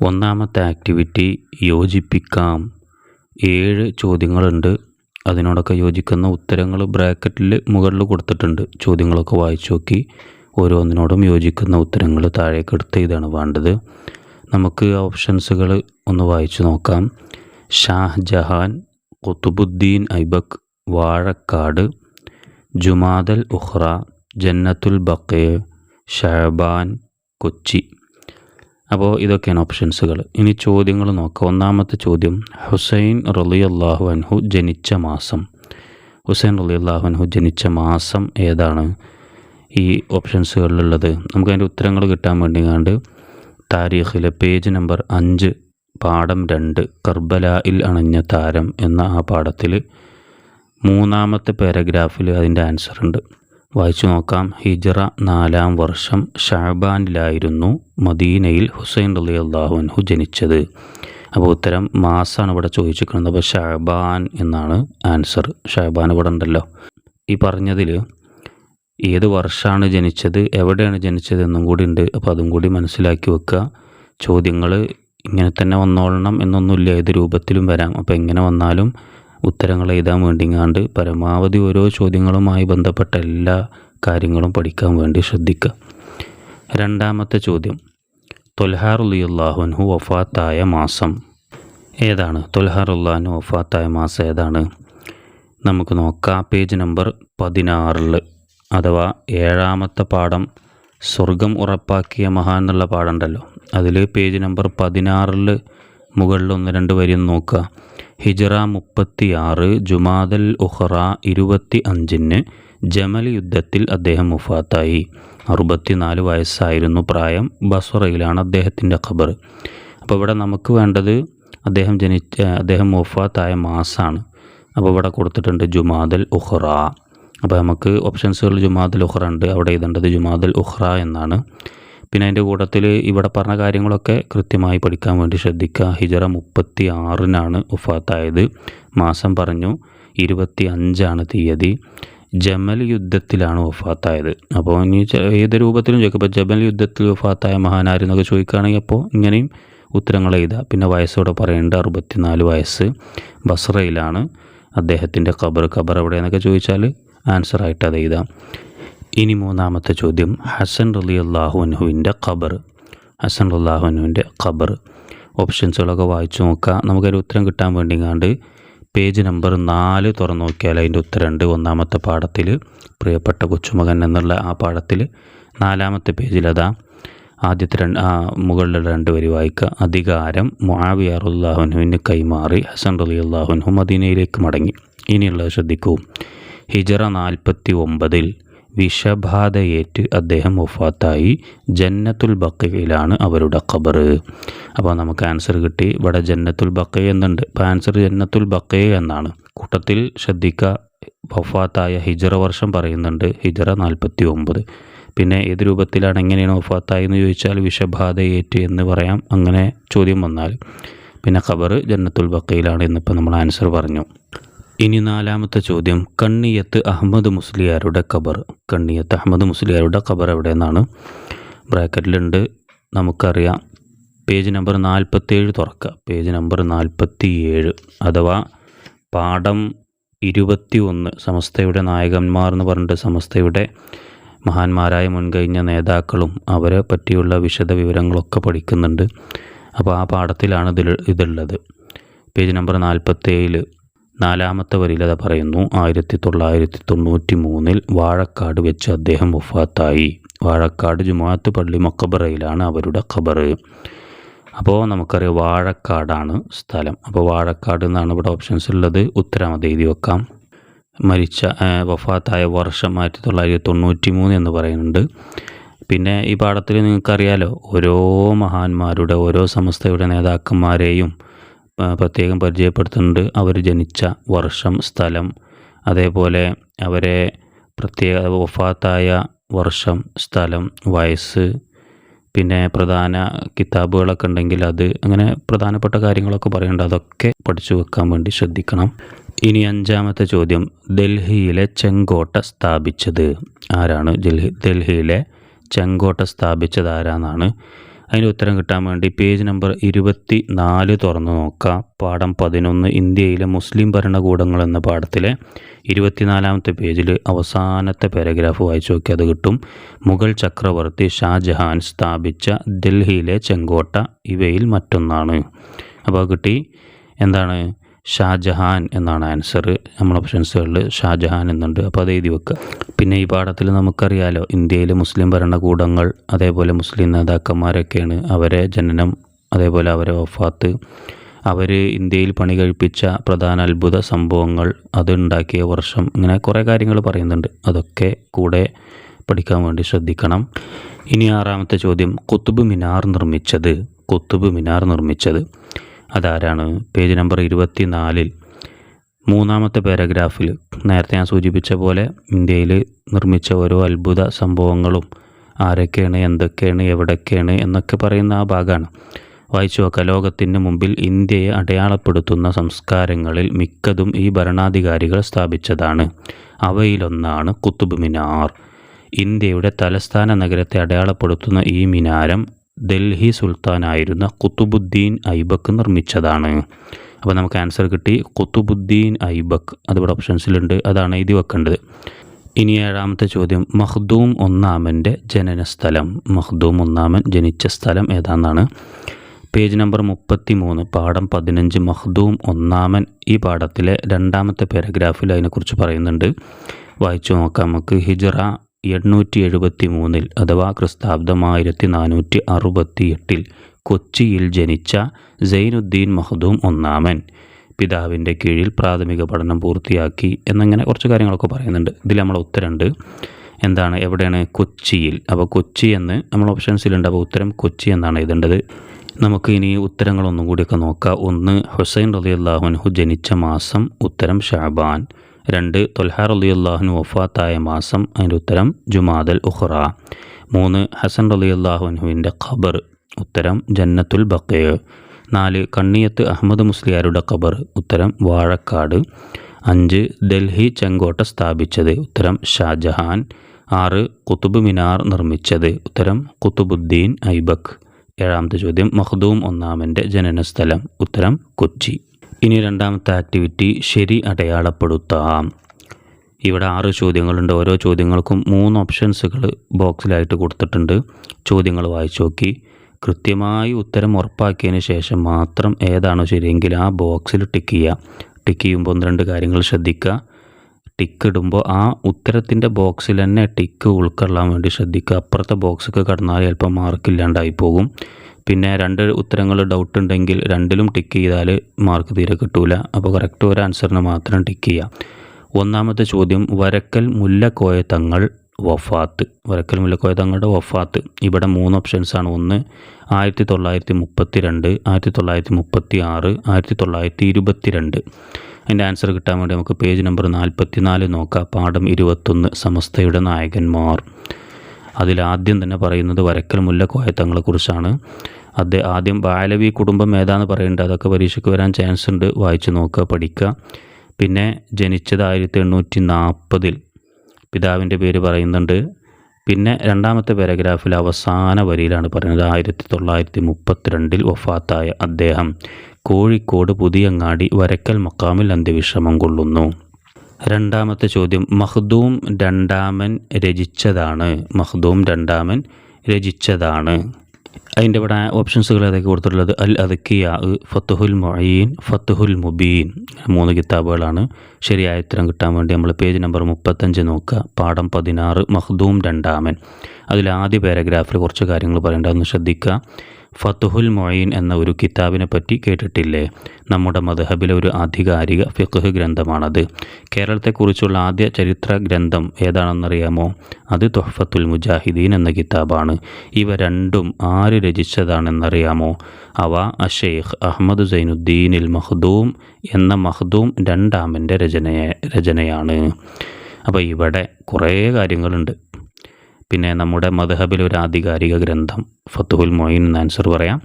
ഒന്നാമത്തെ ആക്ടിവിറ്റി യോജിപ്പിക്കാം. ഏഴ് ചോദ്യങ്ങളുണ്ട്. അതിനോടൊക്കെ യോജിക്കുന്ന ഉത്തരങ്ങൾ ബ്രാക്കറ്റിൽ മുകളിൽ കൊടുത്തിട്ടുണ്ട്. ചോദ്യങ്ങളൊക്കെ വായിച്ചു നോക്കി. ഓരോന്നിനോടും യോജിക്കുന്ന ഉത്തരങ്ങൾ താഴേക്ക് എടുത്ത് ഇതാണ് വേണ്ടത്. നമുക്ക് ഓപ്ഷൻസുകൾ ഒന്ന് വായിച്ചു നോക്കാം. ഷാഹ്ജഹാൻ കുത്തുബുദ്ദീൻ ഐബക് വാഴക്കാട് ജുമാദൽ ഉഹ്റ ജന്നത്തുൽ ബക്കേ ഷഹബാൻ കൊച്ചി. അപ്പോൾ ഇതൊക്കെയാണ് ഓപ്ഷൻസുകൾ ഇനി ചോദ്യങ്ങൾ നോക്കാം. ഒന്നാമത്തെ ചോദ്യം ഹുസൈൻ റലി അള്ളാഹു അൻഹു ജനിച്ച മാസം. ഹുസൈൻ റലി അള്ളാഹു അൻഹു ജനിച്ച മാസം ഏതാണ് ഈ ഓപ്ഷൻസുകളിലുള്ളത് നമുക്കതിന്റെ ഉത്തരങ്ങൾ കിട്ടാൻ വേണ്ടി കണ്ട് താരീഖിലെ പേജ് നമ്പർ അഞ്ച് പാഠം രണ്ട് കർബലായിൽ അണഞ്ഞ താരം എന്ന ആ പാഠത്തിൽ മൂന്നാമത്തെ പാരഗ്രാഫിൽ അതിന്റെ ആൻസർ ഉണ്ട്. വായിച്ചു നോക്കാം. ഹിജറ നാലാം വർഷം ഷാബാനിലായിരുന്നു മദീനയിൽ ഹുസൈൻ അലി അള്ളാഹുൻഹു ജനിച്ചത്. അപ്പോൾ ഉത്തരം മാസമാണ് ഇവിടെ ചോദിച്ചിരിക്കുന്നത്. അപ്പോൾ ഷാബാൻ എന്നാണ് ആൻസർ. ഷാബാൻ ഇവിടെ ഉണ്ടല്ലോ. ഈ പറഞ്ഞതിൽ ഏത് വർഷമാണ് ജനിച്ചത് എവിടെയാണ് ജനിച്ചത് എന്നും കൂടി ഉണ്ട്. അപ്പോൾ അതും കൂടി മനസ്സിലാക്കി വെക്കുക. ചോദ്യങ്ങൾ ഇങ്ങനെ തന്നെ വന്നോളണം എന്നൊന്നുമില്ല. ഏത് രൂപത്തിലും വരാം. അപ്പോൾ എങ്ങനെ വന്നാലും ഉത്തരങ്ങൾ എഴുതാൻ വേണ്ടിങ്ങാണ്ട് പരമാവധി ഓരോ ചോദ്യങ്ങളുമായി ബന്ധപ്പെട്ട എല്ലാ കാര്യങ്ങളും പഠിക്കാൻ വേണ്ടി ശ്രദ്ധിക്കുക. രണ്ടാമത്തെ ചോദ്യം. തൊൽഹാറുല്ലാഹുൻഹു വഫാത്തായ മാസം. ഏതാണ്? തൊൽഹാറുല്ലാഹു വഫാത്തായ മാസം ഏതാണ്? നമുക്ക് നോക്കാം. പേജ് നമ്പർ പതിനാറിൽ അഥവാ ഏഴാമത്തെ പാഠം സ്വർഗം ഉറപ്പാക്കിയ മഹാൻ എന്നുള്ള പാഠമുണ്ടല്ലോ അതിൽ പേജ് നമ്പർ പതിനാറിൽ മുകളിൽ ഒന്ന് രണ്ട് വരി നോക്കുക. ഹിജറ മുപ്പത്തി ആറ് ജുമാദൽ ഉഹ്റ ഇരുപത്തി അഞ്ചിന് ജമൽ യുദ്ധത്തിൽ അദ്ദേഹം മുഫാത്തായി അറുപത്തിനാല് വയസ്സായിരുന്നു പ്രായം. ബസ്വറയിലാണ് അദ്ദേഹത്തിന്റെ ഖബർ. അപ്പോൾ ഇവിടെ നമുക്ക് വേണ്ടത് അദ്ദേഹം ജനിച്ച അദ്ദേഹം മുഫാത്തായ മാസമാണ് അപ്പോൾ ഇവിടെ കൊടുത്തിട്ടുണ്ട് ജുമാദൽ ഉഹ്റ. അപ്പോൾ നമുക്ക് ഓപ്ഷൻസുകൾ ജുമാദൽ ഉഹ്റ ഉണ്ട്. അവിടെ എഴുതേണ്ടത് ജുമാദൽ ഉഹ്റ എന്നാണ്. പിന്നെ അതിന്റെ കൂട്ടത്തിൽ ഇവിടെ പറഞ്ഞ കാര്യങ്ങളൊക്കെ കൃത്യമായി പഠിക്കാൻ വേണ്ടി ശ്രദ്ധിക്കുക. ഹിജറ മുപ്പത്തി ആറിനാണ് ഉഫാത്തായത് മാസം പറഞ്ഞു ഇരുപത്തി അഞ്ചാണ് തീയതി. ജമൽ യുദ്ധത്തിലാണ് വഫാത്തായത്. അപ്പോൾ ഇനി ഏത് രൂപത്തിലും ചോദിക്കും. ഇപ്പോൾ ജമൽ യുദ്ധത്തിൽ വഫാത്തായ മഹാനാരെന്നൊക്കെ ചോദിക്കുകയാണെങ്കിൽ അപ്പോൾ ഇങ്ങനെയും ഉത്തരങ്ങൾ എഴുതുക. പിന്നെ വയസ്സോടെ പറയേണ്ട അറുപത്തിനാല് വയസ്സ് ബസ്രയിലാണ്. അദ്ദേഹത്തിന്റെ ഖബർ ഖബർ എവിടെയെന്നൊക്കെ ചോദിച്ചാൽ ആൻസറായിട്ട് അത് എഴുതാം. ഇനി മൂന്നാമത്തെ ചോദ്യം. ഹസൻ റലി അള്ളാഹുനുവിന്റെ ഖബർ. ഹസൻ അള്ളാഹുനുവിന്റെ ഖബർ. ഓപ്ഷൻസുകളൊക്കെ വായിച്ചു നോക്കുക. നമുക്കൊരു ഉത്തരം കിട്ടാൻ വേണ്ടിങ്ങാണ്ട് പേജ് നമ്പർ നാല് തുറന്നു നോക്കിയാൽ അതിന്റെ ഉത്തരമുണ്ട്. ഒന്നാമത്തെ പാഠത്തിൽ പ്രിയപ്പെട്ട കൊച്ചുമകൻ എന്നുള്ള ആ പാഠത്തിൽ നാലാമത്തെ പേജിലതാ ആദ്യത്തെ രണ്ട് ആ മുകളിലുള്ള രണ്ട് വരി വായിക്കുക. അധികാരം മുആവിയാറുല്ലാഹുനുവിന് കൈമാറി. ഹസൻ റലി അള്ളാഹുനു മദീനയിലേക്ക് മടങ്ങി. ഇനിയുള്ളത് ശ്രദ്ധിക്കൂ. ഹിജറ നാൽപ്പത്തി ഒമ്പതിൽ വിഷബാധയേറ്റ് അദ്ദേഹം ഒഫാത്തായി ജന്നത്തുൽ ബക്കയിലാണ് അവരുടെ ഖബർ അപ്പോൾ നമുക്ക് ആൻസർ കിട്ടി. ഇവിടെ ജന്നത്തുൽ ബക്കയ എന്നുണ്ട് അപ്പോൾ ആൻസർ ജന്നത്തുൽ ബക്കയ എന്നാണ്. കൂട്ടത്തിൽ ശ്രദ്ധിക്കുക വഫാത്തായ ഹിജറ വർഷം പറയുന്നുണ്ട്. ഹിജറ നാൽപ്പത്തി ഒമ്പത് പിന്നെ ഏത് രൂപത്തിലാണ് എങ്ങനെയാണ് വഫാത്തായി എന്ന് ചോദിച്ചാൽ വിഷബാധയേറ്റ് എന്ന് പറയാം. അങ്ങനെ ചോദ്യം വന്നാൽ. പിന്നെ ഖബർ ജന്നത്തുൽ ബക്കയിലാണ് ഇന്നിപ്പോൾ നമ്മൾ ആൻസർ പറഞ്ഞു. ഇനി നാലാമത്തെ ചോദ്യം കണ്ണിയത്ത് അഹമ്മദ് മുസ്ലിയാരുടെ ഖബർ. കണ്ണിയത്ത് അഹമ്മദ് മുസ്ലിയാരുടെ ഖബർ എവിടെ നിന്നാണ് ബ്രാക്കറ്റിലുണ്ട് നമുക്കറിയാം. പേജ് നമ്പർ നാൽപ്പത്തേഴ് തുറക്കുക. പേജ് നമ്പർ നാൽപ്പത്തി ഏഴ് അഥവാ പാഠം ഇരുപത്തി ഒന്ന് സമസ്തയുടെ നായകന്മാർ എന്ന് പറഞ്ഞിട്ട് സമസ്തയുടെ മഹാന്മാരായ മുൻകഴിഞ്ഞ നേതാക്കളും അവരെ പറ്റിയുള്ള വിശദ വിവരങ്ങളൊക്കെ പഠിക്കുന്നുണ്ട്. അപ്പോൾ ആ പാഠത്തിലാണ് ഇതിൽ ഇതുള്ളത് പേജ് നമ്പർ നാൽപ്പത്തേഴിൽ നാലാമത്തെ വരിലത പറയുന്നു ആയിരത്തി തൊള്ളായിരത്തി തൊണ്ണൂറ്റി മൂന്നിൽ വാഴക്കാട് വെച്ച് അദ്ദേഹം വഫാത്തായി. വാഴക്കാട് ജുമാഅത്ത് പള്ളി മക്കബറയിലാണ് അവരുടെ ഖബറ്. അപ്പോൾ നമുക്കറിയാം വാഴക്കാടാണ് സ്ഥലം. അപ്പോൾ വാഴക്കാട് എന്നാണ് ഇവിടെ ഓപ്ഷൻസ് ഉള്ളത്. ഉത്തരം അത് എഴുതി വെക്കാം. മരിച്ച വഫാത്തായ വർഷം ആയിരത്തി തൊള്ളായിരത്തി തൊണ്ണൂറ്റി മൂന്ന് എന്ന് പറയുന്നുണ്ട്. പിന്നെ ഈ പാഠത്തിൽ നിങ്ങൾക്കറിയാലോ ഓരോ മഹാന്മാരുടെ ഓരോ സംസ്ഥയുടെ നേതാക്കന്മാരെയും പ്രത്യേകം പരിചയപ്പെടുത്തുന്നുണ്ട്. അവർ ജനിച്ച വർഷം സ്ഥലം. അതേപോലെ അവരെ പ്രത്യേക വഫാത്തായ വർഷം സ്ഥലം വയസ്സ് പിന്നെ പ്രധാന കിതാബുകളൊക്കെ ഉണ്ടെങ്കിൽ അത് അങ്ങനെ പ്രധാനപ്പെട്ട കാര്യങ്ങളൊക്കെ പറയുന്നുണ്ട് അതൊക്കെ പഠിച്ചു വെക്കാൻ വേണ്ടി ശ്രദ്ധിക്കണം. ഇനി അഞ്ചാമത്തെ ചോദ്യം. ഡൽഹിയിലെ ചെങ്കോട്ട സ്ഥാപിച്ചത് ആരാണ്? ഡൽഹി ഡൽഹിയിലെ ചെങ്കോട്ട സ്ഥാപിച്ചത് ആരാന്നാണ്? അതിന് ഉത്തരം കിട്ടാൻ വേണ്ടി പേജ് നമ്പർ ഇരുപത്തി നാല് തുറന്നു നോക്കാം. പാഠം പതിനൊന്ന് ഇന്ത്യയിലെ മുസ്ലിം ഭരണകൂടങ്ങൾ എന്ന പാഠത്തിലെ ഇരുപത്തിനാലാമത്തെ പേജിൽ അവസാനത്തെ പാരഗ്രാഫ് വായിച്ചു നോക്കി അത് കിട്ടും. മുഗൾ ചക്രവർത്തി ഷാജഹാൻ സ്ഥാപിച്ച ഡൽഹിയിലെ ചെങ്കോട്ട ഇവയിൽ മറ്റൊന്നാണ്. അപ്പോൾ കിട്ടി. എന്താണ്? ഷാജഹാൻ എന്നാണ് ആൻസർ. നമ്മുടെ ഓപ്ഷൻസുകളിൽ ഷാജഹാൻ എന്നുണ്ട്. അപ്പോൾ അത് എഴുതി വെക്കുക. പിന്നെ ഈ പാഠത്തിൽ നമുക്കറിയാലോ ഇന്ത്യയിലെ മുസ്ലിം ഭരണകൂടങ്ങൾ അതേപോലെ മുസ്ലിം നേതാക്കന്മാരൊക്കെയാണ് അവരെ ജനനം അതേപോലെ അവരെ വഫാത്ത്. അവർ ഇന്ത്യയിൽ പണി കഴിപ്പിച്ച പ്രധാന അത്ഭുത സംഭവങ്ങൾ അതുണ്ടാക്കിയ വർഷം ഇങ്ങനെ കുറേ കാര്യങ്ങൾ പറയുന്നുണ്ട്. അതൊക്കെ കൂടെ പഠിക്കാൻ വേണ്ടി ശ്രദ്ധിക്കണം. ഇനി ആറാമത്തെ ചോദ്യം കുത്തുബ് മിനാർ നിർമ്മിച്ചത് കുത്തുബ് മിനാർ നിർമ്മിച്ചത്. അതാരാണ്? പേജ് നമ്പർ ഇരുപത്തി നാലിൽ മൂന്നാമത്തെ പാരഗ്രാഫിൽ നേരത്തെ ഞാൻ സൂചിപ്പിച്ച പോലെ ഇന്ത്യയിൽ നിർമ്മിച്ച ഓരോ അത്ഭുത സംഭവങ്ങളും ആരൊക്കെയാണ് എന്തൊക്കെയാണ് എവിടൊക്കെയാണ് എന്നൊക്കെ പറയുന്ന ആ ഭാഗമാണ്. വായിച്ചു നോക്കുക. ലോകത്തിന് മുമ്പിൽ ഇന്ത്യയെ അടയാളപ്പെടുത്തുന്ന സംസ്കാരങ്ങളിൽ മിക്കതും ഈ ഭരണാധികാരികൾ സ്ഥാപിച്ചതാണ്. അവയിലൊന്നാണ് കുത്തുബ് മിനാർ. ഇന്ത്യയുടെ തലസ്ഥാന നഗരത്തെ അടയാളപ്പെടുത്തുന്ന ഈ മിനാരം ഡൽഹി സുൽത്താനായിരുന്ന കുത്തുബുദ്ദീൻ ഐബക്ക് നിർമ്മിച്ചതാണ്. അപ്പോൾ നമുക്ക് ആൻസർ കിട്ടി. കുത്തുബുദ്ദീൻ ഐബക്ക്. അതിവിടെ ഓപ്ഷൻസിലുണ്ട് അതാണ് എഴുതി വെക്കേണ്ടത്. ഇനി ഏഴാമത്തെ ചോദ്യം. മഹ്ദൂം ഒന്നാമന്റെ ജനനസ്ഥലം. മഹ്ദൂം ഒന്നാമൻ ജനിച്ച സ്ഥലം ഏതാണെന്നാണ് പേജ് നമ്പർ മുപ്പത്തി മൂന്ന് പാഠം പതിനഞ്ച്. മഹ്ദൂം ഒന്നാമൻ ഈ പാഠത്തിലെ രണ്ടാമത്തെ പാരഗ്രാഫിൽ അതിനെക്കുറിച്ച് പറയുന്നുണ്ട്. വായിച്ചു നോക്കാം. നമുക്ക് ഹിജറ എണ്ണൂറ്റി എഴുപത്തി മൂന്നിൽ അഥവാ ക്രിസ്താബ്ദം ആയിരത്തി നാനൂറ്റി അറുപത്തി എട്ടിൽ കൊച്ചിയിൽ ജനിച്ച സൈനുദ്ദീൻ മഹദൂം ഒന്നാമൻ. പിതാവിന്റെ കീഴിൽ പ്രാഥമിക പഠനം പൂർത്തിയാക്കി എന്നങ്ങനെ കുറച്ച് കാര്യങ്ങളൊക്കെ പറയുന്നുണ്ട്. ഇതിൽ നമ്മൾ ഉത്തരമുണ്ട്. എന്താണ്? എവിടെയാണ്? കൊച്ചിയിൽ. അപ്പോൾ കൊച്ചി എന്ന് നമ്മൾ ഓപ്ഷൻസിലുണ്ട്. അപ്പോൾ ഉത്തരം കൊച്ചി എന്നാണ് എഴുതേണ്ടത്. നമുക്ക് ഇനി ഉത്തരങ്ങളൊന്നും കൂടിയൊക്കെ നോക്കാം. ഒന്ന് ഹുസൈൻ റലി അള്ളാഹുൻഹു ജനിച്ച മാസം ഉത്തരം ഷാബാൻ. രണ്ട് തൊൽഹാർ അലി അള്ളാഹുനു വഫാത്തായ മാസം അതിന്റെ ഉത്തരം ജുമാദൽ ഉഹ്റ മൂന്ന് ഹസൻ അള്ളാഹുൻഹുവിന്റെ ഖബർ ഉത്തരം ജന്നത്തുൽ ബക്കയ് നാല് കണ്ണിയത്ത് അഹമ്മദ് മുസ്ലിയാരുടെ ഖബർ ഉത്തരം വാഴക്കാട്. അഞ്ച് ഡൽഹി ചെങ്കോട്ട സ്ഥാപിച്ചത് ഉത്തരം ഷാജഹാൻ. ആറ് കുത്തുബ് മിനാർ നിർമ്മിച്ചത് ഉത്തരം കുത്തുബുദ്ദീൻ ഐബക് ഏഴാമത്തെ ചോദ്യം മഖ്ദൂം ഒന്നാമന്റെ ജനനസ്ഥലം ഉത്തരം കൊച്ചി. ഇനി രണ്ടാമത്തെ ആക്ടിവിറ്റി ശരി അടയാളപ്പെടുത്താം. ഇവിടെ ആറ് ചോദ്യങ്ങളുണ്ട്. ഓരോ ചോദ്യങ്ങൾക്കും മൂന്ന് ഓപ്ഷൻസുകൾ ബോക്സിലായിട്ട് കൊടുത്തിട്ടുണ്ട്. ചോദ്യങ്ങൾ വായിച്ചു നോക്കി. കൃത്യമായി ഉത്തരം ഉറപ്പാക്കിയതിന് ശേഷം മാത്രം ഏതാണോ ശരിയെങ്കിൽ ആ ബോക്സിൽ ടിക്ക് ചെയ്യുക. ടിക്ക് ചെയ്യുമ്പോൾ ഒന്ന് രണ്ട് കാര്യങ്ങൾ ശ്രദ്ധിക്കുക. ടിക്ക് ഇടുമ്പോൾ ആ ഉത്തരത്തിന്റെ ബോക്സിൽ തന്നെ ടിക്ക് ഉൾക്കൊള്ളാൻ വേണ്ടി ശ്രദ്ധിക്കുക. അപ്പുറത്തെ ബോക്സൊക്കെ കടന്നാൽ ചിലപ്പോൾ മാർക്കില്ലാണ്ടായി പോകും. പിന്നെ രണ്ട് ഉത്തരങ്ങൾ ഡൗട്ട് ഉണ്ടെങ്കിൽ രണ്ടിലും ടിക്ക് ചെയ്താൽ മാർക്ക് തീരെ കിട്ടൂല. അപ്പോൾ കറക്റ്റ് ഒരു ആൻസറിന് മാത്രം ടിക്ക് ചെയ്യുക ഒന്നാമത്തെ ചോദ്യം വരക്കൽ മുല്ലക്കോയ തങ്ങൾ വഫാത്ത്. വരക്കൽ മുല്ലക്കോയ തങ്ങളുടെ വഫാത്ത്. ഇവിടെ മൂന്ന് ഓപ്ഷൻസാണ് ഒന്ന് ആയിരത്തി തൊള്ളായിരത്തി മുപ്പത്തി രണ്ട് ആയിരത്തി തൊള്ളായിരത്തി മുപ്പത്തി ആറ് ആയിരത്തി തൊള്ളായിരത്തി ഇരുപത്തി രണ്ട് അതിന്റെ ആൻസർ കിട്ടാൻ വേണ്ടി നമുക്ക് പേജ് നമ്പർ നാൽപ്പത്തി നാല് നോക്കാം. പാഠം ഇരുപത്തൊന്ന് സമസ്തയുടെ നായകന്മാർ. അതിലാദ്യം തന്നെ പറയുന്നത് വരക്കൽ മുല്ലക്കോയ തങ്ങളെക്കുറിച്ചാണ് അത് ആദ്യം ബാലവി കുടുംബം ഏതാന്ന് പറയുന്നുണ്ട് അതൊക്കെ പരീക്ഷയ്ക്ക് വരാൻ ചാൻസ് ഉണ്ട്. വായിച്ചു നോക്കുക പഠിക്കുക. പിന്നെ ജനിച്ചത് ആയിരത്തി എണ്ണൂറ്റി നാൽപ്പതിൽ പിതാവിന്റെ പേര് പറയുന്നുണ്ട്. പിന്നെ രണ്ടാമത്തെ പാരഗ്രാഫിൽ അവസാന വരിയിലാണ് പറയുന്നത്. ആയിരത്തി തൊള്ളായിരത്തി മുപ്പത്തിരണ്ടിൽ വഫാത്തായ അദ്ദേഹം കോഴിക്കോട് പുതിയങ്ങാടി വരക്കൽ മക്കാമിൽ അന്ത്യവിശ്രമം കൊള്ളുന്നു. രണ്ടാമത്തെ ചോദ്യം മഹ്ദൂം രണ്ടാമൻ രചിച്ചതാണ്. മഹ്ദൂം രണ്ടാമൻ രചിച്ചതാണ്. അതിന്റെ ഇവിടെ ഓപ്ഷൻസുകൾ ഏതൊക്കെ കൊടുത്തിട്ടുള്ളത്? അൽ അദക്കിയ ഫത്തുഹുൽ മൊയീൻ ഫത്തുഹുൽ മുബീൻ. മൂന്ന് കിതാബുകളാണ്. ശരിയായ ഉത്തരം കിട്ടാൻ വേണ്ടി നമ്മൾ പേജ് നമ്പർ മുപ്പത്തഞ്ച് നോക്കുക. പാഠം പതിനാറ് മഹ്ദൂം രണ്ടാമൻ. അതിൽ ആദ്യ പാരഗ്രാഫിൽ കുറച്ച് കാര്യങ്ങൾ പറയേണ്ടതെന്ന് ശ്രദ്ധിക്കുക. ഫത്തുഹുൽ മൊയിൻ എന്ന ഒരു കിതാബിനെ പറ്റി കേട്ടിട്ടില്ലേ? നമ്മുടെ മദ്ഹബിലെ ഒരു ആധികാരിക ഫിഖ് ഗ്രന്ഥമാണത്. കേരളത്തെക്കുറിച്ചുള്ള ആദ്യ ചരിത്ര ഗ്രന്ഥം ഏതാണെന്നറിയാമോ? അത് തൊഹഫത്തുൽ മുജാഹിദീൻ എന്ന കിതാബാണ്. ഇവ രണ്ടും ആര് രചിച്ചതാണെന്നറിയാമോ? അവ അഷെയ്ഖ് അഹമ്മദ് സൈനുദ്ദീനിൽ മഹ്ദൂം എന്ന മഹ്ദൂം രണ്ടാമന്റെ രചനയെ രചനയാണ്. അപ്പോൾ ഇവിടെ കുറേ കാര്യങ്ങളുണ്ട്. പിന്നെ നമ്മുടെ മധഹബിൽ ഒരു ആധികാരിക ഗ്രന്ഥം ഫത്തുഹുൽ മൊയിൻ എന്ന് ആൻസർ പറയാം.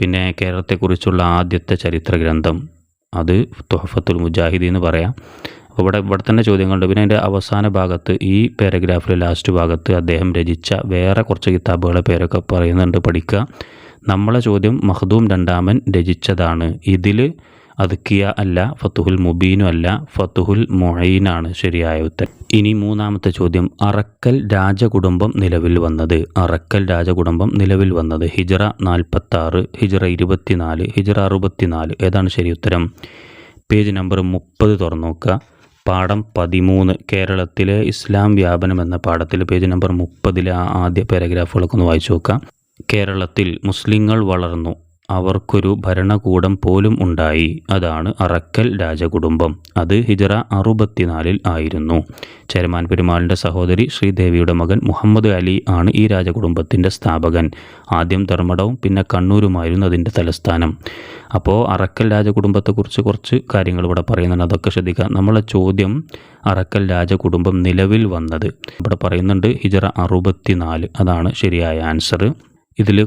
പിന്നെ കേരളത്തെക്കുറിച്ചുള്ള ആദ്യത്തെ ചരിത്ര ഗ്രന്ഥം അത് തൊഹഫത്തുൽ മുജാഹിദി എന്ന് പറയാം. അപ്പോൾ ഇവിടെ ഇവിടെ തന്നെ ചോദ്യങ്ങളുണ്ട് പിന്നെ അതിന്റെ അവസാന ഭാഗത്ത് ഈ പാരഗ്രാഫിലെ ലാസ്റ്റ് ഭാഗത്ത് അദ്ദേഹം രചിച്ച വേറെ കുറച്ച് കിതാബുകളെ പേരൊക്കെ പറയുന്നുണ്ട് പഠിക്കുക. നമ്മളെ ചോദ്യം മഹദൂം രണ്ടാമൻ രചിച്ചതാണ്. ഇതിൽ അതുക്കിയ അല്ല ഫത്തുഹുൽ മുബീനും അല്ല ഫത്തുഹുൽ മൊഹീനാണ് ശരിയായ ഉത്തരം. ഇനി മൂന്നാമത്തെ ചോദ്യം അറക്കൽ രാജകുടുംബം നിലവിൽ വന്നത്. അറക്കൽ രാജകുടുംബം നിലവിൽ വന്നത് ഹിജറ നാൽപ്പത്താറ് ഹിജറ ഇരുപത്തിനാല് ഹിജറ അറുപത്തിനാല്. ഏതാണ് ശരി ഉത്തരം? പേജ് നമ്പർ മുപ്പത് തുറന്നു നോക്കുക. പാഠം പതിമൂന്ന് കേരളത്തിലെ ഇസ്ലാം വ്യാപനം എന്ന പാഠത്തിൽ പേജ് നമ്പർ മുപ്പതിലെ ആദ്യ പാരഗ്രാഫുകളൊക്കെ ഒന്ന് വായിച്ചു നോക്കുക. കേരളത്തിൽ മുസ്ലിങ്ങൾ വളർന്നു. അവർക്കൊരു ഭരണകൂടം പോലും ഉണ്ടായി. അതാണ് അറക്കൽ രാജകുടുംബം. അത് ഹിജറ അറുപത്തിനാലിൽ ആയിരുന്നു. ചേരമാൻ പെരുമാളിന്റെ സഹോദരി ശ്രീദേവിയുടെ മകൻ മുഹമ്മദ് അലി ആണ് ഈ രാജകുടുംബത്തിന്റെ സ്ഥാപകൻ. ആദ്യം ധർമ്മടവും പിന്നെ കണ്ണൂരുമായിരുന്നു അതിന്റെ തലസ്ഥാനം. അപ്പോൾ അറക്കൽ രാജകുടുംബത്തെക്കുറിച്ച് കുറച്ച് കാര്യങ്ങൾ ഇവിടെ പറയുന്നുണ്ട്. അതൊക്കെ ശ്രദ്ധിക്കുക. നമ്മളെ ചോദ്യം അറക്കൽ രാജകുടുംബം നിലവിൽ വന്നത്. ഇവിടെ പറയുന്നുണ്ട് ഹിജറ അറുപത്തിനാല്. അതാണ് ശരിയായ ആൻസർ ഇതിൽ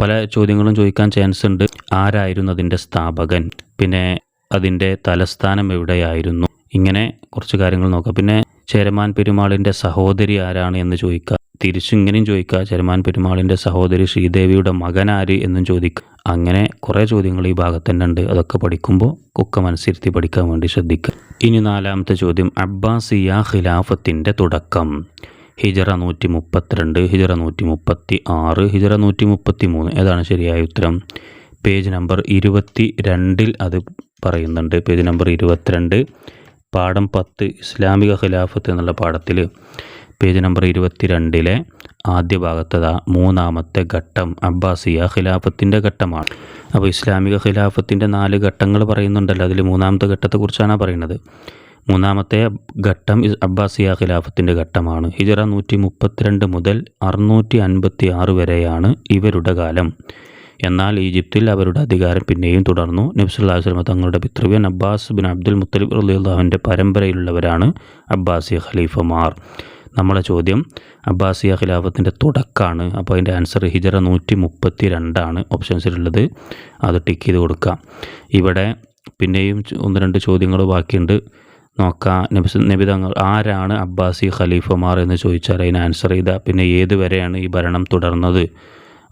പല ചോദ്യങ്ങളും ചോദിക്കാൻ ചാൻസ് ഉണ്ട്. ആരായിരുന്നു അതിന്റെ സ്ഥാപകൻ? പിന്നെ അതിന്റെ തലസ്ഥാനം എവിടെയായിരുന്നു? ഇങ്ങനെ കുറച്ച് കാര്യങ്ങൾ നോക്കാം. പിന്നെ ചേരമാൻ പെരുമാളിന്റെ സഹോദരി ആരാണ് എന്ന് ചോദിക്കുക തിരിച്ചും ഇങ്ങനെയും ചോദിക്കുക ചേരമാൻ പെരുമാളിന്റെ സഹോദരി ശ്രീദേവിയുടെ മകൻ ആര് എന്നും ചോദിക്കുക അങ്ങനെ കുറേ ചോദ്യങ്ങൾ ഈ ഭാഗത്ത് തന്നെ ഉണ്ട്. അതൊക്കെ പഠിക്കുമ്പോൾ ഒക്കെ മനസ്സിരുത്തി പഠിക്കാൻ വേണ്ടി ശ്രദ്ധിക്കുക. ഇനി നാലാമത്തെ ചോദ്യം. അബ്ബാസിയ ഖിലാഫത്തിന്റെ തുടക്കം. ഹിജറ നൂറ്റി മുപ്പത്തിരണ്ട് ഹിജറ നൂറ്റി മുപ്പത്തി ആറ് ഹിജറ നൂറ്റി മുപ്പത്തി മൂന്ന് ഏതാണ് ശരിയായ ഉത്തരം? പേജ് നമ്പർ ഇരുപത്തി രണ്ടിൽ അത് പറയുന്നുണ്ട്. പേജ് നമ്പർ ഇരുപത്തിരണ്ട് പാഠം പത്ത് ഇസ്ലാമിക ഖിലാഫത്ത് എന്നുള്ള പാഠത്തിൽ പേജ് നമ്പർ ഇരുപത്തിരണ്ടിലെ ആദ്യ ഭാഗത്തതാ മൂന്നാമത്തെ ഘട്ടം അബ്ബാസിയ ഖിലാഫത്തിന്റെ ഘട്ടമാണ്. അപ്പോൾ ഇസ്ലാമിക ഖിലാഫത്തിന്റെ നാല് ഘട്ടങ്ങൾ പറയുന്നുണ്ടല്ലോ. അതിൽ മൂന്നാമത്തെ ഘട്ടത്തെക്കുറിച്ചാണ് പറയുന്നത്? മൂന്നാമത്തെ ഘട്ടം അബ്ബാസിയ ഖിലാഫത്തിന്റെ ഘട്ടമാണ്. ഹിജറ നൂറ്റി മുപ്പത്തിരണ്ട് മുതൽ അറുന്നൂറ്റി അൻപത്തി ആറ് വരെയാണ് ഇവരുടെ കാലം. എന്നാൽ ഈജിപ്തിൽ അവരുടെ അധികാരം പിന്നെയും തുടർന്നു. നബ്സുല്ലാസ്ലമ തങ്ങളുടെ പിതൃവ്യൻ അബ്ബാസ് ബിൻ അബ്ദുൽ മുത്തലിബ് റലിയുള്ളാഹുവിന്റെ പരമ്പരയിലുള്ളവരാണ് അബ്ബാസിയ ഖലീഫമാർ. നമ്മളെ ചോദ്യം അബ്ബാസിയ ഖിലാഫത്തിന്റെ തുടക്കമാണ് അപ്പോൾ അതിന്റെ ആൻസർ ഹിജറ നൂറ്റി മുപ്പത്തി രണ്ടാണ് ഓപ്ഷൻസിലുള്ളത്. അത് ടിക്ക് ചെയ്ത് കൊടുക്കാം. ഇവിടെ പിന്നെയും ഒന്ന് രണ്ട് ചോദ്യങ്ങൾ ബാക്കിയുണ്ട്. നോക്കാം. നബി നബി തങ്ങൾ ആരാണ് അബ്ബാസി ഖലീഫമാർ എന്ന് ചോദിച്ചാൽ അതിന് ആൻസർ ചെയ്താൽ പിന്നെ ഏത് വരെയാണ് ഈ ഭരണം തുടർന്നത്?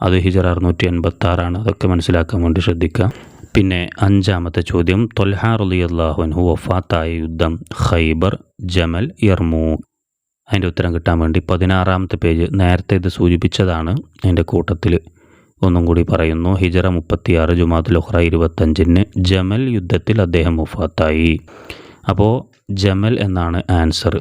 അത് ഹിജർ അറുന്നൂറ്റി എൺപത്തി ആറാണ് അതൊക്കെ മനസ്സിലാക്കാൻ വേണ്ടി ശ്രദ്ധിക്കുക പിന്നെ അഞ്ചാമത്തെ ചോദ്യം. തൊൽഹ റലി അള്ളാഹുൻഹു വഫാത്തായ യുദ്ധം. ഖൈബർ ജമൽ യർമൂ അതിന്റെ ഉത്തരം കിട്ടാൻ വേണ്ടി പതിനാറാമത്തെ പേജ് നേരത്തെ ഇത് സൂചിപ്പിച്ചതാണ്. അതിന്റെ കൂട്ടത്തിൽ ഒന്നും കൂടി പറയുന്നു. ഹിജറ മുപ്പത്തിയാറ് ജുമാത്തുൽ ഉഹ്റ ഇരുപത്തഞ്ചിന് ജമൽ യുദ്ധത്തിൽ അദ്ദേഹം വഫാത്തായി. അപ്പോൾ ജമൽ എന്നാണ് ആൻസർ.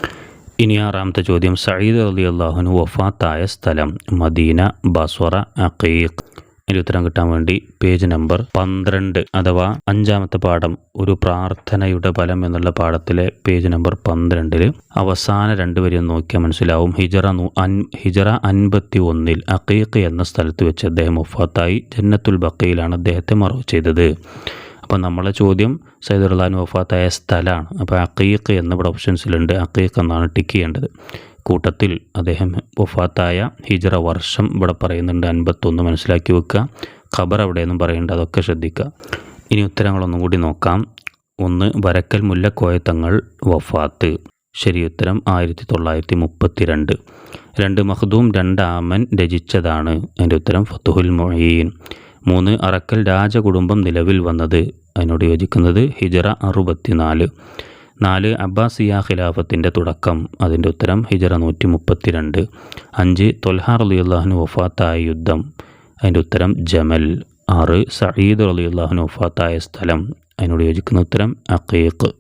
ഇനി ആറാമത്തെ ചോദ്യം. സയ്യിദ് അലി അള്ളാഹുന് വഫാത്തായ സ്ഥലം മദീന ബസ്വറ അഖീഖ്. അതിന് ഉത്തരം കിട്ടാൻ വേണ്ടി പേജ് നമ്പർ പന്ത്രണ്ട് അഥവാ അഞ്ചാമത്തെ പാഠം ഒരു പ്രാർത്ഥനയുടെ ഫലം എന്നുള്ള പാഠത്തിലെ പേജ് നമ്പർ പന്ത്രണ്ടിൽ അവസാന രണ്ട് നോക്കിയാൽ മനസ്സിലാവും. ഹിജറ അൻ- ഹിജറ അൻപത്തി ഒന്നിൽ അഖീഖ് എന്ന സ്ഥലത്ത് വെച്ച് അദ്ദേഹം വഫാത്തായി. ജന്നത്തുൽ ബക്കയിലാണ് അദ്ദേഹത്തെ മറവ് ചെയ്തത്. അപ്പോൾ നമ്മളെ ചോദ്യം സൈദുർ റഹ്ലാൻ വഫാത്തായ സ്ഥലമാണ് അപ്പോൾ അക്കീഖ് എന്ന ഇവിടെ ഓപ്ഷൻസിലുണ്ട് അക്കീഖ് എന്നാണ് ടിക്ക് ചെയ്യേണ്ടത്. കൂട്ടത്തിൽ അദ്ദേഹം വഫാത്തായ ഹിജറ വർഷം ഇവിടെ പറയുന്നുണ്ട്. അൻപത്തൊന്ന് മനസ്സിലാക്കി വെക്കുക. ഖബർ എവിടെയെന്നും പറയേണ്ട അതൊക്കെ ശ്രദ്ധിക്കുക. ഇനി ഉത്തരങ്ങളൊന്നും കൂടി നോക്കാം. ഒന്ന് വരക്കൽ മുല്ലക്കോയത്തങ്ങൾ വഫാത്ത്. ശരി ഉത്തരം ആയിരത്തി തൊള്ളായിരത്തി മുപ്പത്തി രണ്ട് രണ്ട് മഖ്ദൂം രണ്ടാമൻ രചിച്ചതാണ്. അതിന്റെ ഉത്തരം ഫത്തുഹുൽ മൊയ്യീൻ. മൂന്ന് അറക്കൽ രാജകുടുംബം നിലവിൽ വന്നത് അതിനോട് യോജിക്കുന്നത് ഹിജറ അറുപത്തിനാല്. നാല് അബ്ബാസിയ ഖിലാഫത്തിന്റെ തുടക്കം അതിന്റെ ഉത്തരം ഹിജറ നൂറ്റി മുപ്പത്തിരണ്ട് അഞ്ച് തൊൽഹാർ അലിയുല്ലാഹിന് വഫാത്തായ യുദ്ധം അതിന്റെ ഉത്തരം ജമൽ. ആറ് സയ്യിദ് അലിയുല്ലാഹിന് വഫാത്തായ സ്ഥലം അതിനോട് യോജിക്കുന്ന ഉത്തരം അഖീഖ്.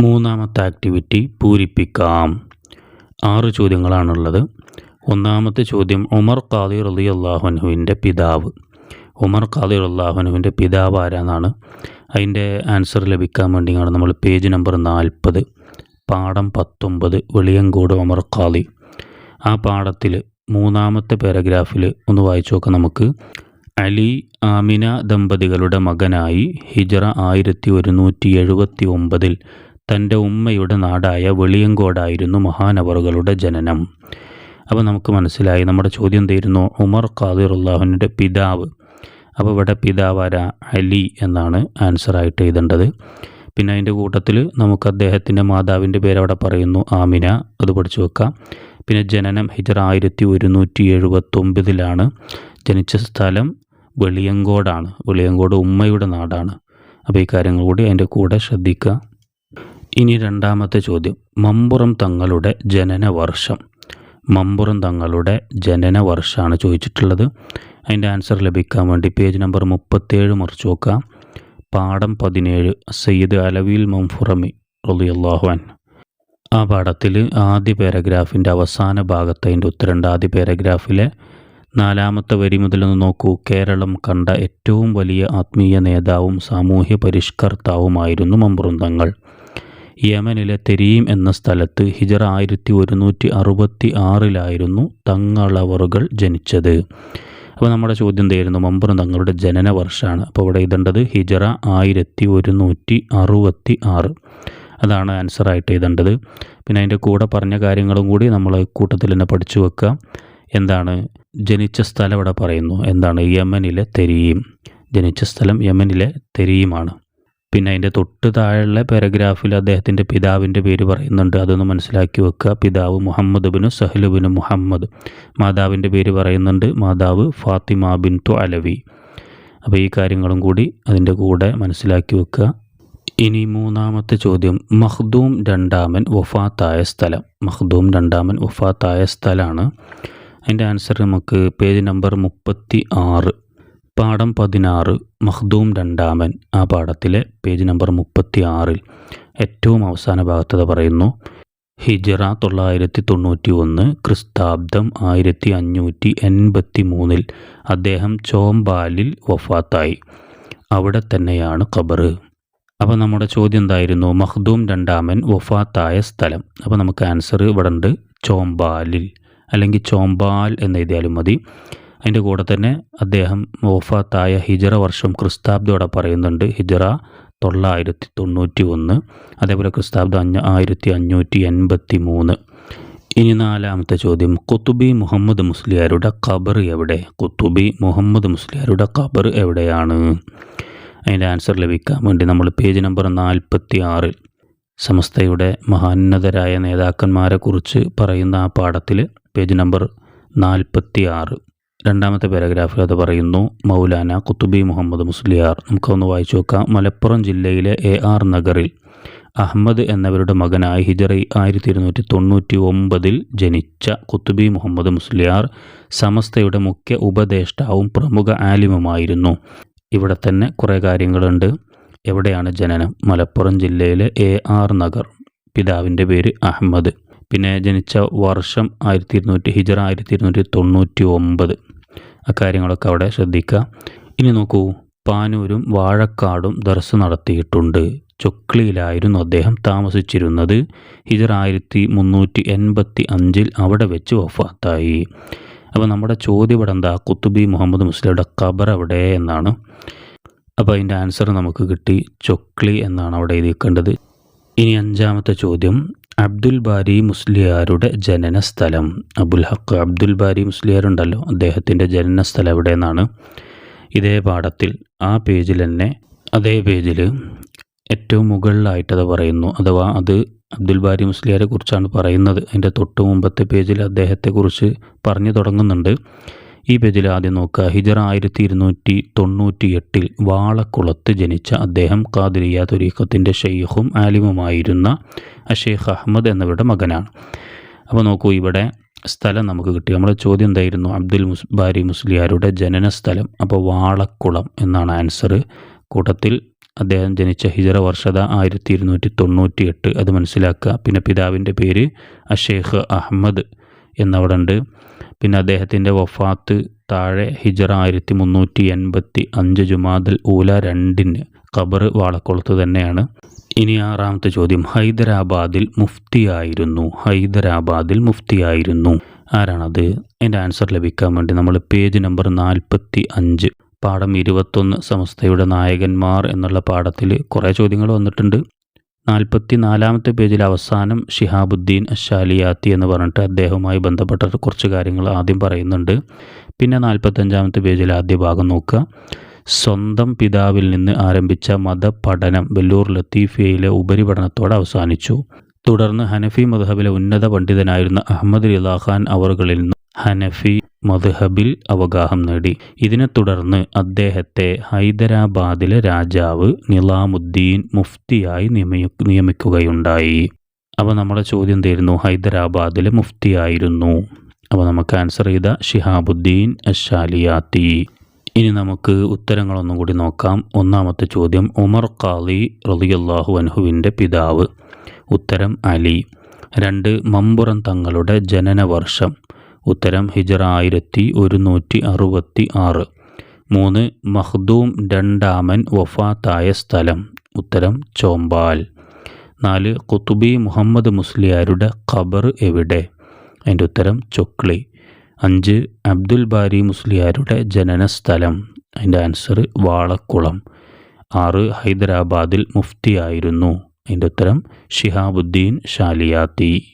മൂന്നാമത്തെ ആക്ടിവിറ്റി പൂരിപ്പിക്കാം. ആറ് ചോദ്യങ്ങളാണുള്ളത്. ഒന്നാമത്തെ ചോദ്യം ഉമർ ഖാദി അലി അള്ളാഹുനുവിന്റെ പിതാവ്. ഉമർ ഖാദിർ അള്ളാഹുനുവിന്റെ പിതാവ് ആരാന്നാണ് അതിന്റെ ആൻസർ ലഭിക്കാൻ വേണ്ടിയാണ് നമ്മൾ പേജ് നമ്പർ നാൽപ്പത് പാഠം പത്തൊമ്പത് വെളിയങ്കോട് ഉമർ ഖാദി. ആ പാഠത്തിൽ മൂന്നാമത്തെ പാരഗ്രാഫിൽ ഒന്ന് വായിച്ചു നോക്കാം നമുക്ക്. അലി ആമിന ദമ്പതികളുടെ മകനായി ഹിജറ ആയിരത്തി ഒരുന്നൂറ്റി എഴുപത്തി ഒമ്പതിൽ തന്റെ ഉമ്മയുടെ നാടായ വെളിയങ്കോടായിരുന്നു മഹാനവറുകളുടെ ജനനം. അപ്പോൾ നമുക്ക് മനസ്സിലായി നമ്മുടെ ചോദ്യം തീരുന്നു ഉമർ ഖാദിർ അള്ളാഹുവിന്റെ പിതാവ് അപ്പോൾ ഇവിടെ പിതാവാര അലി എന്നാണ് ആൻസർ ആയിട്ട് എഴുതേണ്ടത്. പിന്നെ അതിന്റെ കൂട്ടത്തിൽ നമുക്ക് അദ്ദേഹത്തിന്റെ മാതാവിന്റെ പേര് അവിടെ പറയുന്നു ആമിന. അത് പഠിച്ചു വെക്കാം. പിന്നെ ജനനം ഹിജർ ആയിരത്തി ഒരുന്നൂറ്റി എഴുപത്തൊമ്പതിലാണ്. ജനിച്ച സ്ഥലം വെളിയങ്കോടാണ്. വെളിയങ്കോട് ഉമ്മയുടെ നാടാണ്. അപ്പോൾ ഈ കാര്യങ്ങൾ കൂടി അതിന്റെ കൂടെ ശ്രദ്ധിക്കുക. ഇനി രണ്ടാമത്തെ ചോദ്യം. മമ്പുറം തങ്ങളുടെ ജനന വർഷം മമ്പുറം തങ്ങളുടെ ജനന വർഷമാണ് ചോദിച്ചിട്ടുള്ളത്. അതിന്റെ ആൻസർ ലഭിക്കാൻ വേണ്ടി പേജ് നമ്പർ മുപ്പത്തേഴ് മറിച്ച് നോക്കാം പാഠം പതിനേഴ് സയ്യിദ് അലവിൽ മംഫുറമി റളിയല്ലാഹുഅൻ ആ പാഠത്തിൽ ആദ്യ പാരഗ്രാഫിന്റെ അവസാന ഭാഗത്ത് അതിന്റെ ഉത്തരണ്ട് ആദ്യ പാരഗ്രാഫിലെ നാലാമത്തെ വരി മുതലൊന്ന് നോക്കൂ. കേരളം കണ്ട ഏറ്റവും വലിയ ആത്മീയ നേതാവും സാമൂഹ്യ പരിഷ്കർത്താവുമായിരുന്നു മമ്പുറം യമനിലെ തെരീം എന്ന സ്ഥലത്ത് ഹിജറ ആയിരത്തി ഒരുന്നൂറ്റി അറുപത്തി ആറിലായിരുന്നു തങ്ങളവറുകൾ ജനിച്ചത്. അപ്പോൾ നമ്മുടെ ചോദ്യം എന്തായിരുന്നു? മമ്പുറം തങ്ങളുടെ ജനന വർഷമാണ് അപ്പോൾ ഇവിടെ എഴുതേണ്ടത് ഹിജറ ആയിരത്തി ഒരുന്നൂറ്റി അറുപത്തി ആറ് അതാണ് ആൻസറായിട്ട് എഴുതേണ്ടത് പിന്നെ അതിന്റെ കൂടെ പറഞ്ഞ കാര്യങ്ങളും കൂടി നമ്മൾ കൂട്ടത്തിൽ തന്നെ പഠിച്ചു വെക്കുക. എന്താണ്? ജനിച്ച സ്ഥലം ഇവിടെ പറയുന്നു. എന്താണ്? യമനിലെ തെരീം ജനിച്ച സ്ഥലം യമനിലെ തെരീമാണ് പിന്നെ അതിന്റെ തൊട്ട് താഴെയുള്ള പാരഗ്രാഫിൽ അദ്ദേഹത്തിന്റെ പിതാവിന്റെ പേര് പറയുന്നുണ്ട്. അതൊന്ന് മനസ്സിലാക്കി വെക്കുക. പിതാവ് മുഹമ്മദ് ബിനു സഹ്ലു ബിനു മുഹമ്മദ്. മാതാവിന്റെ പേര് പറയുന്നുണ്ട്. മാതാവ് ഫാത്തിമ ബിൻ തു അലവി. അപ്പോൾ ഈ കാര്യങ്ങളും കൂടി അതിന്റെ കൂടെ മനസ്സിലാക്കി വെക്കുക. ഇനി മൂന്നാമത്തെ ചോദ്യം. മഖ്ദൂം രണ്ടാമൻ വഫാത്തായ സ്ഥലം. മഖ്ദൂം രണ്ടാമൻ വഫാത്തായ സ്ഥലമാണ്. അതിന്റെ ആൻസർ നമുക്ക് പേജ് നമ്പർ മുപ്പത്തി ആറ്. പാഠം പതിനാറ് മഖ്ദൂം രണ്ടാമൻ ആ പാഠത്തിലെ പേജ് നമ്പർ മുപ്പത്തി ആറിൽ ഏറ്റവും അവസാന ഭാഗത്തത് പറയുന്നു. ഹിജറ തൊള്ളായിരത്തി തൊണ്ണൂറ്റി ഒന്ന് ക്രിസ്താബ്ദം ആയിരത്തി അഞ്ഞൂറ്റി എൺപത്തി മൂന്നിൽ അദ്ദേഹം ചോംബാലിൽ വഫാത്തായി. അവിടെ തന്നെയാണ് ഖബറ് അപ്പോൾ നമ്മുടെ ചോദ്യം എന്തായിരുന്നു? മഖ്ദൂം രണ്ടാമൻ വഫാത്തായ സ്ഥലം. അപ്പോൾ നമുക്ക് ആൻസർ ഇവിടെ ഉണ്ട് ചോമ്പാലിൽ അല്ലെങ്കിൽ ചോംബാൽ എന്ന് എഴുതിയാലും മതി. അതിന്റെ കൂടെ തന്നെ അദ്ദേഹം വഫാത്തായ ഹിജറ വർഷം ക്രിസ്താബ്ദോടെ പറയുന്നുണ്ട്. ഹിജറ തൊള്ളായിരത്തി തൊണ്ണൂറ്റി ഒന്ന് അതേപോലെ ക്രിസ്താബ്ദ അഞ്ഞ ആയിരത്തി അഞ്ഞൂറ്റി എൺപത്തി മൂന്ന് ഇനി നാലാമത്തെ ചോദ്യം. കുത്തുബി മുഹമ്മദ് മുസ്ലിയാരുടെ ഖബർ എവിടെ? കുത്തുബി മുഹമ്മദ് മുസ്ലിയാരുടെ ഖബർ എവിടെയാണ്? അതിന്റെ ആൻസർ ലഭിക്കാൻ വേണ്ടി നമ്മൾ പേജ് നമ്പർ നാൽപ്പത്തി ആറിൽ സമസ്തയുടെ മഹാന്നതരായ നേതാക്കന്മാരെക്കുറിച്ച് പറയുന്ന ആ പാഠത്തിൽ പേജ് നമ്പർ നാൽപ്പത്തി ആറ് രണ്ടാമത്തെ പാരഗ്രാഫിൽ അത് പറയുന്നു മൗലാന കുത്തുബി മുഹമ്മദ് മുസ്ലിയാർ നമുക്കൊന്ന് വായിച്ചു നോക്കാം. മലപ്പുറം ജില്ലയിലെ എ ആർ നഗറിൽ അഹമ്മദ് എന്നവരുടെ മകനായ ഹിജറി ആയിരത്തി ഇരുന്നൂറ്റി തൊണ്ണൂറ്റി ഒമ്പതിൽ ജനിച്ച കുത്തുബി മുഹമ്മദ് മുസ്ലിയാർ സമസ്തയുടെ മുഖ്യ ഉപദേഷ്ടാവും പ്രമുഖ ആലിമുമായിരുന്നു. ഇവിടെ തന്നെ കുറേ കാര്യങ്ങളുണ്ട്. എവിടെയാണ് ജനനം? മലപ്പുറം ജില്ലയിലെ എ ആർ നഗർ. പിതാവിന്റെ പേര് അഹമ്മദ്. പിന്നെ ജനിച്ച വർഷം ആയിരത്തി ഇരുന്നൂറ്റി ഹിജറ ആയിരത്തി ഇരുന്നൂറ്റി തൊണ്ണൂറ്റി ഒമ്പത് അക്കാര്യങ്ങളൊക്കെ അവിടെ ശ്രദ്ധിക്കുക. ഇനി നോക്കൂ പാനൂരും വാഴക്കാടും ദർസ് നടത്തിയിട്ടുണ്ട്. ചൊക്ലിയിലായിരുന്നു അദ്ദേഹം താമസിച്ചിരുന്നത്. ഹിജർ ആയിരത്തി മുന്നൂറ്റി എൺപത്തി അഞ്ചിൽ അവിടെ വെച്ച് വഫാത്തായി. അപ്പോൾ നമ്മുടെ ചോദ്യം ഇവിടെ എന്താ? കുത്തുബി മുഹമ്മദ് മുസ്ലിയുടെ ഖബർ എവിടെ എന്നാണ്. അപ്പോൾ അതിന്റെ ആൻസർ നമുക്ക് കിട്ടി. ചൊക്ലി എന്നാണ് അവിടെ എഴുതിക്കേണ്ടത് ഇനി അഞ്ചാമത്തെ ചോദ്യം. അബ്ദുൽ ബാരി മുസ്ലിയാരുടെ ജനന സ്ഥലം അബുൽ ഹക്ക് അബ്ദുൽ ബാരി മുസ്ലിയാരുണ്ടല്ലോ. അദ്ദേഹത്തിന്റെ ജനന സ്ഥലം എവിടെയെന്നാണ്. ഇതേ പാഠത്തിൽ ആ പേജിൽ തന്നെ അതേ പേജിൽ ഏറ്റവും മുകളിലായിട്ടത് പറയുന്നു. അഥവാ അത് അബ്ദുൽ ബാരി മുസ്ലിയാരെ കുറിച്ചാണ് പറയുന്നത്. അതിന്റെ തൊട്ട് മുമ്പത്തെ പേജിൽ അദ്ദേഹത്തെക്കുറിച്ച് പറഞ്ഞു തുടങ്ങുന്നുണ്ട്. ഈ പേജിൽ ആദ്യം നോക്കുക. ഹിജറ ആയിരത്തി ഇരുന്നൂറ്റി തൊണ്ണൂറ്റി എട്ടിൽ വാളക്കുളത്ത് ജനിച്ച അദ്ദേഹം ഖാദിരിയ തുരീഖത്തിന്റെ ഷെയ്ഖും ആലിമുമായിരുന്ന അഷേഖ് അഹമ്മദ് എന്നിവരുടെ മകനാണ്. അപ്പോൾ നോക്കൂ ഇവിടെ സ്ഥലം നമുക്ക് കിട്ടി. നമ്മുടെ ചോദ്യം എന്തായിരുന്നു? അബ്ദുൽ മുസ് ബാരി മുസ്ലിയാരുടെ ജനന സ്ഥലം അപ്പോൾ വാളക്കുളം എന്നാണ് ആൻസർ. കൂട്ടത്തിൽ അദ്ദേഹം ജനിച്ച ഹിജറ വർഷത ആയിരത്തി ഇരുന്നൂറ്റി തൊണ്ണൂറ്റി എട്ട് അത് മനസ്സിലാക്കുക. പിന്നെ പിതാവിന്റെ പേര് അഷേഖ് അഹമ്മദ് എന്നവിടെ ഉണ്ട് പിന്നെ അദ്ദേഹത്തിന്റെ വഫാത്ത് താഴെ ഹിജറ ആയിരത്തി മുന്നൂറ്റി എൺപത്തി അഞ്ച് ജുമാദൽ ഊല രണ്ടിന് ഖബർ വാളക്കുളത്ത് തന്നെയാണ്. ഇനി ആറാമത്തെ ചോദ്യം. ഹൈദരാബാദിൽ മുഫ്തിയായിരുന്നു. ഹൈദരാബാദിൽ മുഫ്തിയായിരുന്നു. ആരാണത്? അതിന്റെ ആൻസർ ലഭിക്കാൻ വേണ്ടി നമ്മൾ പേജ് നമ്പർ നാൽപ്പത്തി അഞ്ച് പാഠം ഇരുപത്തൊന്ന് സമസ്തയുടെ നായകന്മാർ എന്നുള്ള പാഠത്തിൽ കുറേ ചോദ്യങ്ങൾ വന്നിട്ടുണ്ട്. നാൽപ്പത്തി നാലാമത്തെ പേജിൽ അവസാനം ഷിഹാബുദ്ദീൻ അഷാലിയാത്തി എന്ന് പറഞ്ഞിട്ട് അദ്ദേഹവുമായി ബന്ധപ്പെട്ട കുറച്ച് കാര്യങ്ങൾ ആദ്യം പറയുന്നുണ്ട്. പിന്നെ നാൽപ്പത്തഞ്ചാമത്തെ പേജിൽ ആദ്യ ഭാഗം നോക്കുക. സ്വന്തം പിതാവിൽ നിന്ന് ആരംഭിച്ച മതപഠനം വെല്ലൂർ ലത്തീഫയിലെ ഉപരിപഠനത്തോടെ അവസാനിച്ചു. തുടർന്ന് ഹനഫി മദ്ഹബിലെ ഉന്നത പണ്ഡിതനായിരുന്ന അഹമ്മദ് റിലാഖാൻ അവറുകളിൽ നിന്ന് ഹനഫി മദ്ഹബിൽ അവഗാഹം നേടി. ഇതിനെ തുടർന്ന് അദ്ദേഹത്തെ ഹൈദരാബാദിലെ രാജാവ് നിലാമുദ്ദീൻ മുഫ്തിയായി നിയമി നിയമിക്കുകയുണ്ടായി. അപ്പോൾ നമ്മുടെ ചോദ്യം തീരുന്നു ഹൈദരാബാദിലെ മുഫ്തിയായിരുന്നു. അപ്പോൾ നമുക്ക് ആൻസർ ചെയ്ത ഷിഹാബുദ്ദീൻ അഷാലിയാത്തി ഇനി നമുക്ക് ഉത്തരങ്ങളൊന്നും കൂടി നോക്കാം. ഒന്നാമത്തെ ചോദ്യം ഉമർ ഖാലി റളിയല്ലാഹു അൻഹുവിന്റെ പിതാവ്. ഉത്തരം അലി. രണ്ട് മമ്പുറം തങ്ങളുടെ ജനന വർഷം ഉത്തരം ഹിജറ ആയിരത്തി ഒരുന്നൂറ്റി അറുപത്തി ആറ് മൂന്ന് മഖ്ദൂം രണ്ടാമൻ വഫാത്തായ സ്ഥലം. ഉത്തരം ചോമ്പാൽ. നാല് കുത്തുബി മുഹമ്മദ് മുസ്ലിയാരുടെ ഖബർ എവിടെ? അതിന്റെ ഉത്തരം ചൊക്ലി. അഞ്ച് അബ്ദുൽ ബാരി മുസ്ലിയാരുടെ ജനന സ്ഥലം അതിന്റെ ആൻസർ വാളക്കുളം. ആറ് ഹൈദരാബാദിൽ മുഫ്തിയായിരുന്നു. അതിന്റെ ഉത്തരം ഷിഹാബുദ്ദീൻ ഷാലിയാത്തി.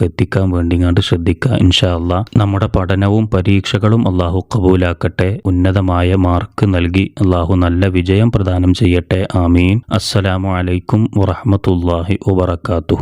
എത്തിക്കാൻ വേണ്ടിങ്ങാണ്ട് ശ്രദ്ധിക്കുക. ഇൻഷാ അല്ല നമ്മുടെ പഠനവും പരീക്ഷകളും അള്ളാഹു കബൂലാക്കട്ടെ ഉന്നതമായ മാർക്ക് നൽകി അള്ളാഹു നല്ല വിജയം പ്രദാനം ചെയ്യട്ടെ. ആമീൻ. അസ്സലാമു അലൈക്കും വറഹമത്തല്ലാഹി വബർക്കാത്തു